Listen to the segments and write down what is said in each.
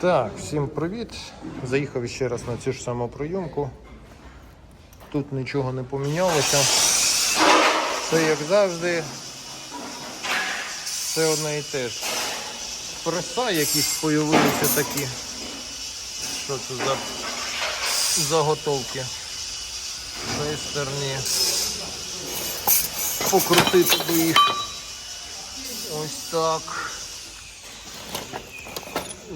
Так, всім привіт. Заїхав ще раз на цю ж саму прийомку. Тут нічого не помінялося. Все як завжди. Все одне і те ж. Преса якісь появилися такі. Що це за заготовки? З цієї сторони. Покрутити би їх. Ось так.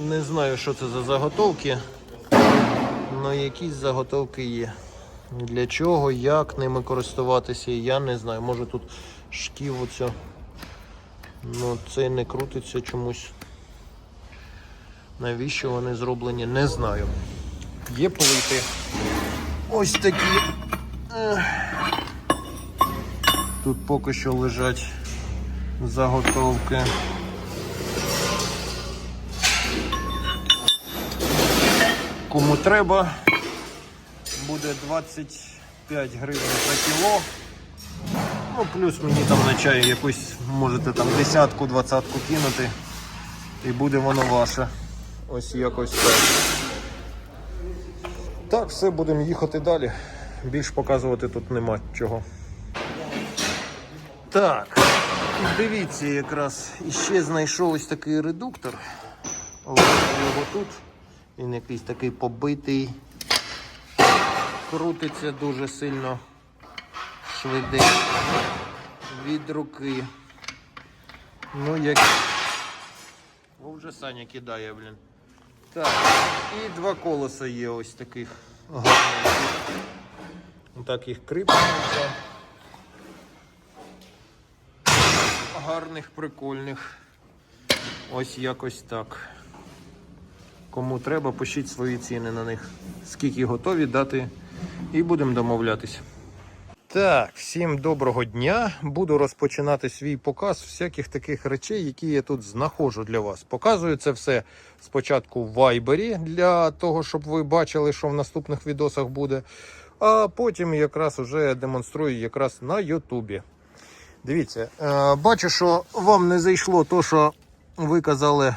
Не знаю, що це за заготовки, але якісь заготовки є. Для чого, як ними користуватися, я не знаю. Може тут шків оця. Ну це не крутиться чомусь. Навіщо вони зроблені, не знаю. Є плити. Ось такі. Тут поки що лежать заготовки. Кому треба, буде 25 гривень за кіло. Ну, плюс мені там на чай якусь можете там десятку, двадцятку кинути. І буде воно ваше. Ось якось так. Так, все, будемо їхати далі. Більш показувати тут нема чого. Так, дивіться, якраз іще знайшов ось такий редуктор. Лежав його тут. Він якийсь такий побитий. Крутиться дуже сильно швиденько від руки. Ну як. О, вже Саня кидає, блін. Так, і два колеса є ось таких гарних. Так їх кріпимо. Гарних, прикольних. Ось якось так. Кому треба, пишіть свої ціни на них. Скільки готові дати, і будемо домовлятися. Так, всім доброго дня. Буду розпочинати свій показ всяких таких речей, які я тут знаходжу для вас. Показую це все спочатку в Вайбері для того, щоб ви бачили, що в наступних відосах буде. А потім якраз уже демонструю якраз на Ютубі. Дивіться, е, бачу, що вам не зайшло то, що ви казали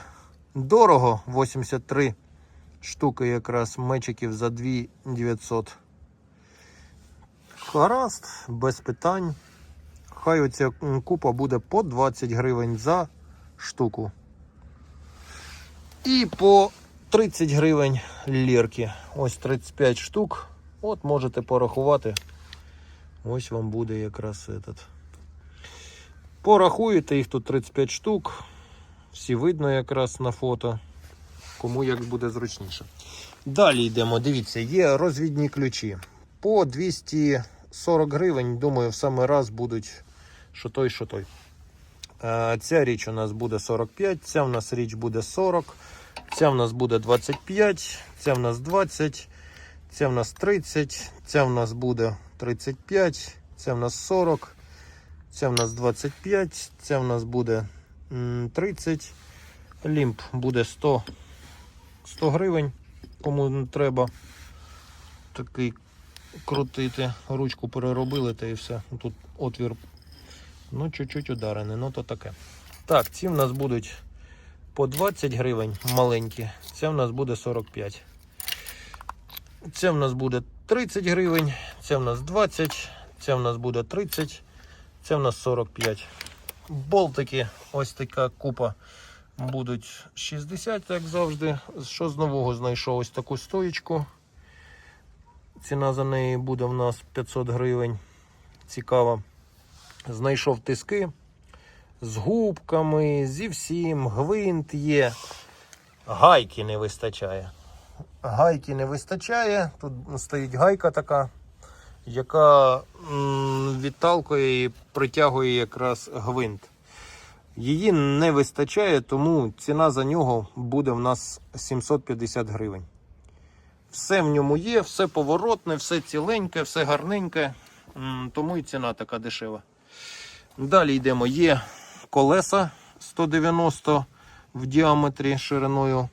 дорого. 83 штуки якраз мечиків за 2900. Гаразд, без питань. Хай оця купа буде по 20 гривень за штуку. І по 30 гривень лірки. Ось 35 штук. От можете порахувати. Ось вам буде якраз этот. Порахуєте їх тут 35 штук. Всі видно якраз на фото. Кому як буде зручніше. Далі йдемо. Дивіться, є розвідні ключі. По 240 гривень, думаю, в саме раз будуть що той, що той. Е, Ця річ у нас буде 45, ця в нас річ буде 40, ця в нас буде 25, ця в нас 20, ця в нас 30, ця в нас буде 35, ця в нас 40, ця в нас 25, ця в нас буде 30. Лімп буде 100, 100 гривень, кому треба такий крутити. Ручку переробили та і все. Тут отвір ну, чуть-чуть ударений, ну то таке. Так, ці в нас будуть по 20 гривень маленькі, це в нас буде 45. Це в нас буде 30 гривень, це в нас 20, це в нас буде 30, це в нас 45. Болтики, ось така купа, будуть 60, як завжди. Що з нового знайшов ось таку стоєчку. Ціна за неї буде в нас 500 гривень. Цікаво. Знайшов тиски з губками, зі всім, гвинт є. Гайки не вистачає. Гайки не вистачає. Тут стоїть гайка така, яка відталкує і притягує якраз гвинт. Її не вистачає, тому ціна за нього буде в нас 750 гривень. Все в ньому є, все поворотне, все ціленьке, все гарненьке, тому і ціна така дешева. Далі йдемо. Є колеса 190 в діаметрі шириною.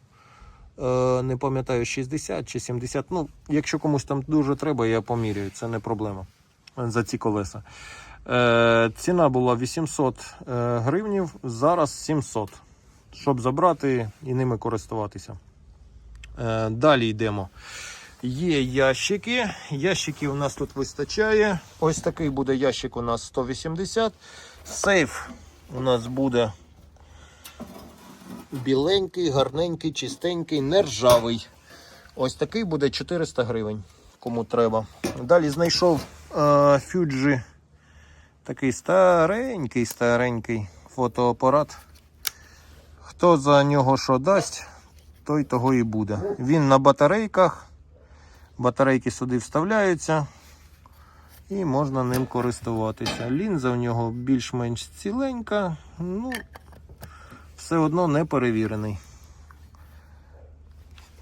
Е, не пам'ятаю, 60 чи 70. Ну, якщо комусь там дуже треба, я поміряю, це не проблема за ці колеса. Е, ціна була 800 е, гривнів, зараз 700, щоб забрати і ними користуватися. Далі йдемо. Є ящики. Ящиків у нас тут вистачає. Ось такий буде ящик у нас 180. Сейф у нас буде біленький, гарненький, чистенький, нержавий. Ось такий буде 400 гривень, кому треба. Далі знайшов е, Фюджі. Такий старенький, старенький фотоапарат. Хто за нього що дасть, той того і буде. Він на батарейках. Батарейки сюди вставляються і можна ним користуватися. Лінза в нього більш-менш ціленька, ну, все одно не перевірений.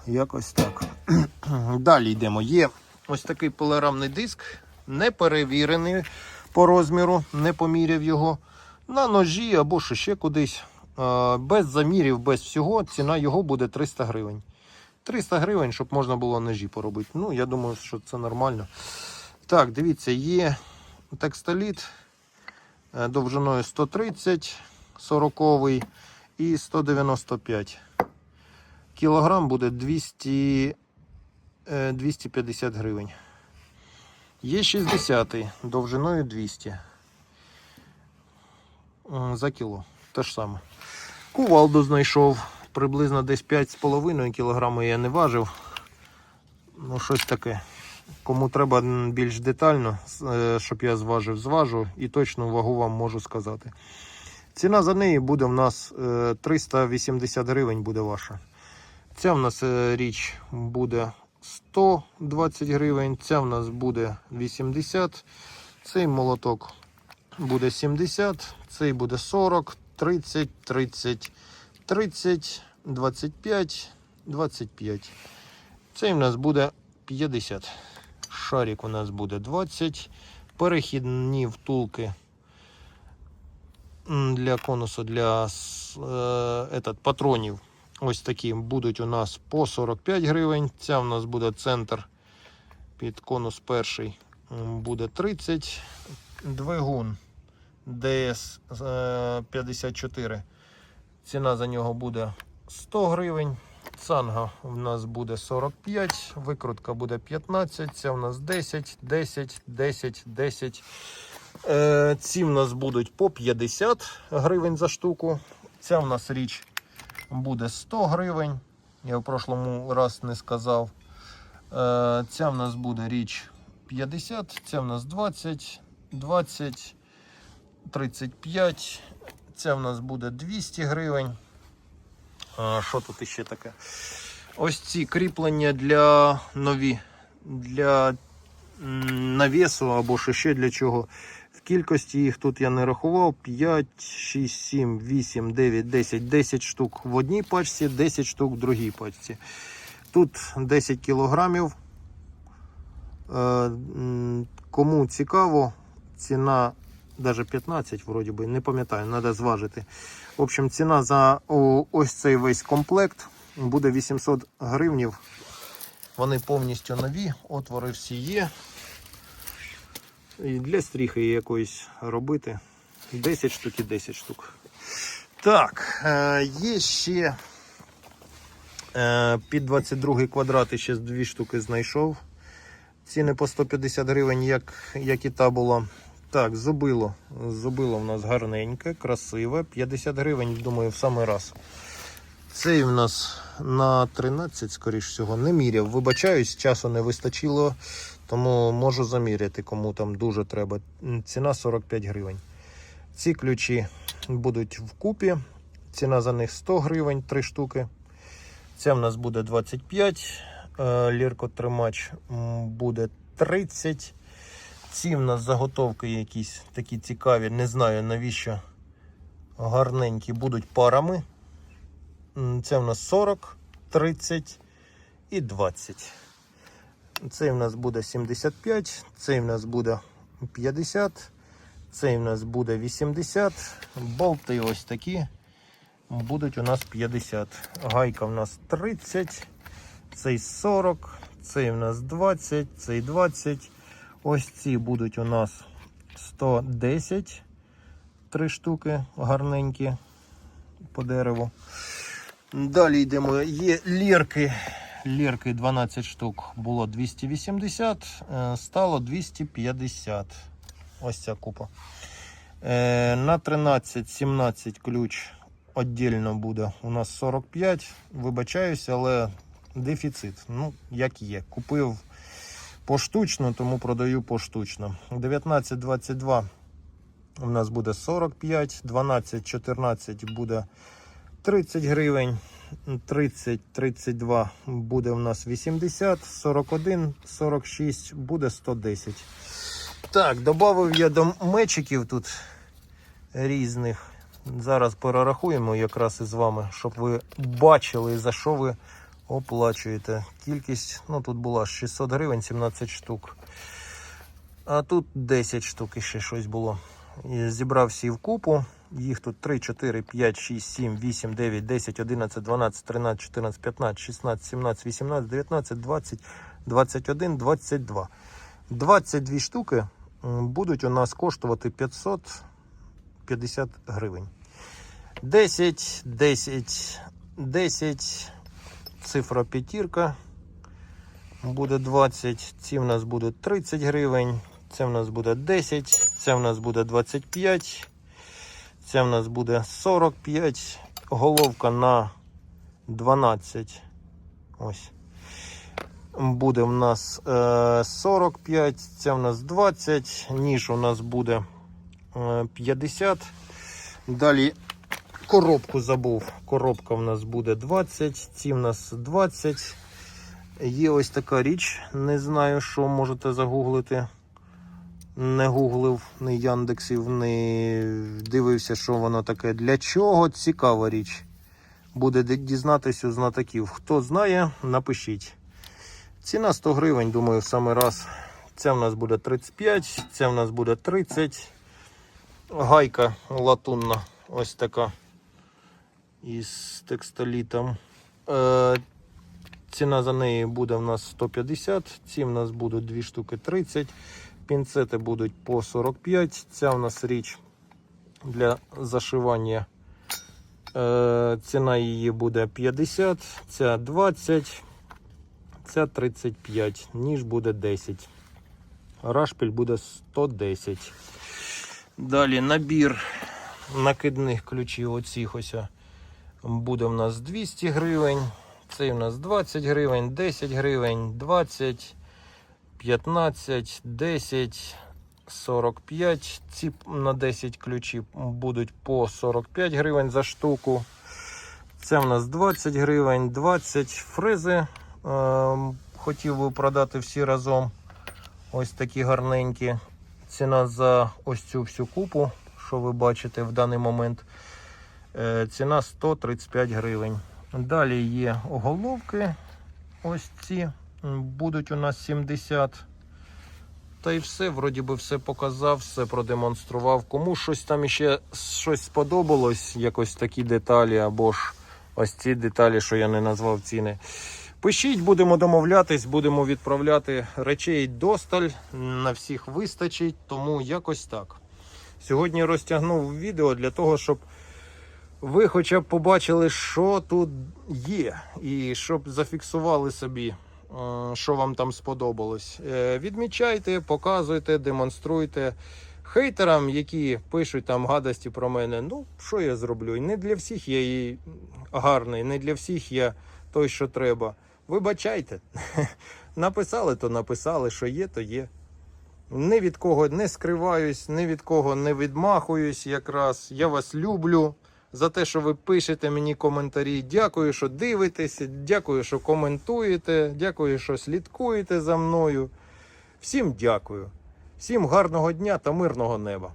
Якось так. Далі йдемо. Є ось такий поларамний диск, не перевірений по розміру, не поміряв його. На ножі або ще ще кудись. Без замірів, без всього, ціна його буде 300 гривень. 300 гривень, щоб можна було ножі поробити. Ну, я думаю, що це нормально. Так, дивіться, є текстоліт е, довжиною 130, 40 і 195. Кілограм буде 200, е, 250 гривень. Є 60 довжиною 200 за кіло. Те ж саме. Кувалду знайшов. Приблизно десь 5,5 кг я не важив. Ну, щось таке. Кому треба більш детально, е, щоб я зважив, зважу і точну вагу вам можу сказати. Ціна за неї буде в нас е, 380 гривень буде ваша. Ця в нас е, річ буде 120 гривень, ця в нас буде 80, цей молоток буде 70, цей буде 40, 30, 30, 30, 25, 25. Цей в нас буде 50. Шарик у нас буде 20. Перехідні втулки для конусу, для е, этот, патронів. Ось такі будуть у нас по 45 гривень. Ця у нас буде центр під конус перший. Буде 30. Двигун DS е, 54. Ціна за нього буде 100 гривень. Цанга у нас буде 45, викрутка буде 15, ця у нас 10, 10, 10, 10. Е, ці в нас будуть по 50 гривень за штуку. Ця в нас річ буде 100 гривень. Я в прошлому раз не сказав. Е, ця в нас буде річ 50, ця в нас 20, 20, 35. Ця в нас буде 200 гривень. А, що тут іще таке? Ось ці кріплення для нові, для навісу або ще для чого. В кількості їх тут я не рахував. 5, 6, 7, 8, 9, 10, 10 штук в одній пачці, 10 штук в другій пачці. Тут 10 кілограмів. Е, Кому цікаво, ціна навіть 15, вроді би, не пам'ятаю, треба зважити. В общем, ціна за ось цей весь комплект буде 800 гривнів. Вони повністю нові, отвори всі є. І для стріхи якоїсь робити 10 штук і 10 штук. Так, е, є ще е, під 22 квадрат ще дві штуки знайшов. Ціни по 150 гривень, як, як і та була. Так, зубило. Зубило в нас гарненьке, красиве. 50 гривень, думаю, в самий раз. Цей в нас на 13, скоріш всього, не міряв. Вибачаюсь, часу не вистачило, тому можу заміряти, кому там дуже треба. Ціна 45 гривень. Ці ключі будуть вкупі. Ціна за них 100 гривень, 3 штуки. Ця в нас буде 25. е, Ліркотримач буде 30. Ці в нас заготовки якісь такі цікаві. Не знаю навіщо гарненькі будуть парами. Це в нас 40, 30 і 20. Цей в нас буде 75, цей в нас буде 50, цей в нас буде 80. Болти ось такі будуть у нас 50. Гайка в нас 30, цей 40, цей в нас 20, цей 20. Ось ці будуть у нас 110. Три штуки гарненькі по дереву. Далі йдемо. Є лірки лірки 12 штук було 280, е, стало 250. Ось ця купа. Е, На 13-17 ключ віддільно буде у нас 45. Вибачаюся, але дефіцит. Ну, як є. Купив поштучно, тому продаю поштучно. 19-22 у нас буде 45, 12-14 буде 30 гривень. 30-32 буде у нас 80, 41, 46 буде 110. Так, додав я до мечиків тут різних. Зараз перерахуємо якраз із вами, щоб ви бачили, за що ви оплачуєте. Кількість, ну тут була 600 гривень, 17 штук. А тут 10 штук і ще щось було. Зібрав всі в купу. Їх тут 3, 4, 5, 6, 7, 8, 9, 10, 11, 12, 13, 14, 15, 16, 17, 18, 19, 20, 21, 22. 22 штуки будуть у нас коштувати 550 гривень. 10, 10, 10, цифра п'ятірка. Буде 20, ці в нас будуть 30 гривень, це в нас буде 10, це в нас буде 25, це в нас буде 45, головка на 12. Ось. Буде в нас е, 45, це в нас 20, ніж у нас буде е, 50. Далі коробку забув. Коробка в нас буде 20, ці в нас 20. Є ось така річ, не знаю, що можете загуглити. Не гуглив, не Яндексів, не дивився, що воно таке. Для чого цікава річ. Буде ді- дізнатись у знатоків. Хто знає, напишіть. Ціна 100 гривень, думаю, в самий раз. Ця в нас буде 35, ця в нас буде 30. Гайка латунна, ось така. Із текстолітом. Е, ціна за неї буде в нас 150. Ці в нас будуть 2 штуки 30. Пінцети будуть по 45. Ця в нас річ для зашивання. Е, ціна її буде 50, ця 20, ця 35, ніж буде 10. Рашпіль буде 110. Далі набір накидних ключів оцих ось буде в нас 200 гривень. Цей у нас 20 гривень, 10 гривень, 20, 15, 10, 45. Ці на 10 ключів будуть по 45 гривень за штуку. Це в нас 20 гривень, 20 фрези. Ем, хотів би продати всі разом. Ось такі гарненькі. Ціна за ось цю всю купу, що ви бачите в даний момент. Е, Ціна 135 гривень. Далі є оголовки. Ось ці будуть у нас 70. Та й все, вроді би, все показав, все продемонстрував. Кому щось там іще щось сподобалось, якось такі деталі, або ж ось ці деталі, що я не назвав ціни. Пишіть, будемо домовлятись, будемо відправляти речей досталь. На всіх вистачить, тому якось так. Сьогодні розтягнув відео для того, щоб ви хоча б побачили, що тут є, і щоб зафіксували собі, що вам там сподобалось. Е, Відмічайте, показуйте, демонструйте. Хейтерам, які пишуть там гадості про мене, ну що я зроблю? Не для всіх я і гарний, не для всіх я той, що треба. Вибачайте. Написали, то написали, що є, то є. Ні від кого не скриваюсь, ні від кого не відмахуюсь якраз. Я вас люблю за те, що ви пишете мені коментарі. Дякую, що дивитеся, дякую, що коментуєте, дякую, що слідкуєте за мною. Всім дякую. Всім гарного дня та мирного неба.